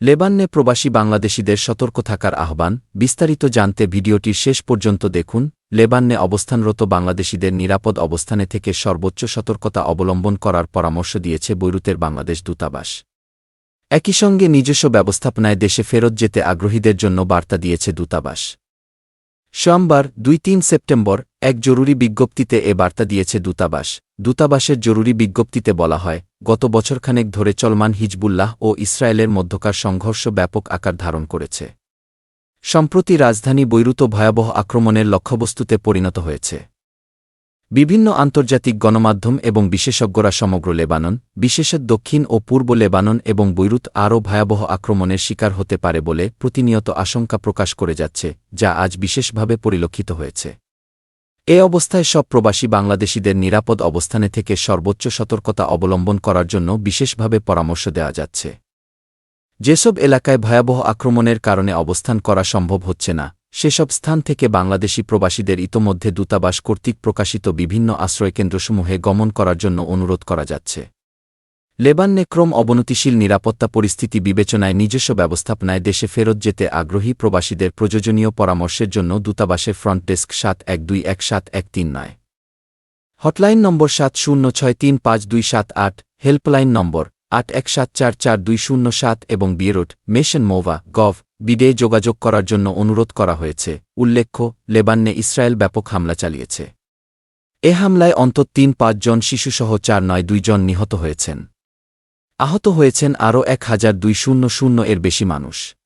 লেবাননে প্রবাসী বাংলাদেশিদের সতর্ক থাকার আহ্বান, বিস্তারিত জানতে ভিডিওটির শেষ পর্যন্ত দেখুন, লেবাননে অবস্থানরত বাংলাদেশিদের নিরাপদ অবস্থানে থেকে সর্বোচ্চ সতর্কতা অবলম্বন করার পরামর্শ দিয়েছে বৈরুতের বাংলাদেশ দূতাবাস। একই সঙ্গে নিজস্ব ব্যবস্থাপনায় দেশে ফেরত যেতে আগ্রহীদের জন্য বার্তা দিয়েছে দূতাবাস। সোমবার, দুই তিন সেপ্টেম্বর এক জরুরি বিজ্ঞপ্তিতে এ বার্তা দিয়েছে দূতাবাস। দূতাবাসের জরুরি বিজ্ঞপ্তিতে বলা হয়, গত বছরখানেক ধরে চলমান হিজবুল্লাহ ও ইসরায়েলের মধ্যকার সংঘর্ষ ব্যাপক আকার ধারণ করেছে। সম্প্রতি রাজধানী বৈরুত ভয়াবহ আক্রমণের লক্ষ্যবস্তুতে পরিণত হয়েছে। বিভিন্ন আন্তর্জাতিক গণমাধ্যম এবং বিশেষজ্ঞরা সমগ্র লেবানন, বিশেষত দক্ষিণ ও পূর্ব লেবানন এবং বৈরুত আরও ভয়াবহ আক্রমণের শিকার হতে পারে বলে প্রতিনিয়ত আশঙ্কা প্রকাশ করে যাচ্ছে, যা আজ বিশেষভাবে পরিলক্ষিত হয়েছে। এ অবস্থায় সব প্রবাসী বাংলাদেশিদের নিরাপদ অবস্থানে থেকে সর্বোচ্চ সতর্কতা অবলম্বন করার জন্য বিশেষভাবে পরামর্শ দেওয়া যাচ্ছে। যেসব এলাকায় ভয়াবহ আক্রমণের কারণে অবস্থান করা সম্ভব হচ্ছে না, সেসব স্থান থেকে বাংলাদেশি প্রবাসীদের ইতোমধ্যে দূতাবাস কর্তৃক প্রকাশিত বিভিন্ন আশ্রয়কেন্দ্রসমূহে গমন করার জন্য অনুরোধ করা যাচ্ছে। লেবাননে ক্রম অবনতিশীল নিরাপত্তা পরিস্থিতি বিবেচনায় নিজস্ব ব্যবস্থাপনায় দেশে ফেরত যেতে আগ্রহী প্রবাসীদের প্রয়োজনীয় পরামর্শের জন্য দূতাবাসের ফ্রন্ট ডেস্ক সাত এক দুই এক সাত এক তিন নয়। হটলাইন নম্বর সাত শূন্য ছয় তিন পাঁচ দুই সাত আট, হেল্পলাইন নম্বর আট এক সাত চার চার দুই শূন্য সাত এবং বিয়েরোড মেশন মোভা, গভ, বিডে যোগাযোগ করার জন্য অনুরোধ করা হয়েছে, উল্লেখ্য, লেবাননে ইসরায়েল ব্যাপক হামলা চালিয়েছে। এ হামলায় অন্তত তিন পাঁচজন শিশুসহ চার নয় দুইজন নিহত হয়েছেন। আহত হয়েছেন আরও এক হাজার দুই শূন্য শূন্য এর বেশি মানুষ।